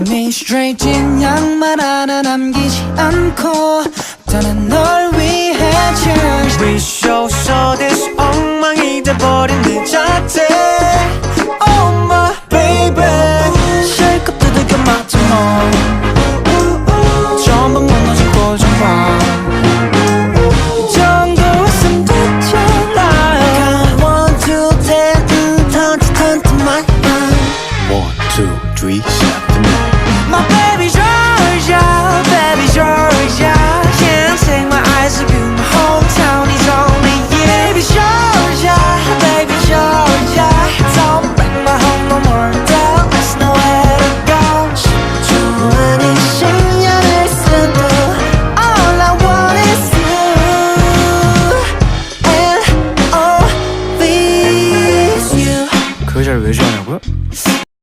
내 스트레이트 양말 하나 남기지 않고 다른 널 위해 change We show so this 엉망이 돼버린 내 자태 Oh my baby 실컷 두들겨 맞지 뭐 Peace. 그 여자를 왜 좋아하냐고요?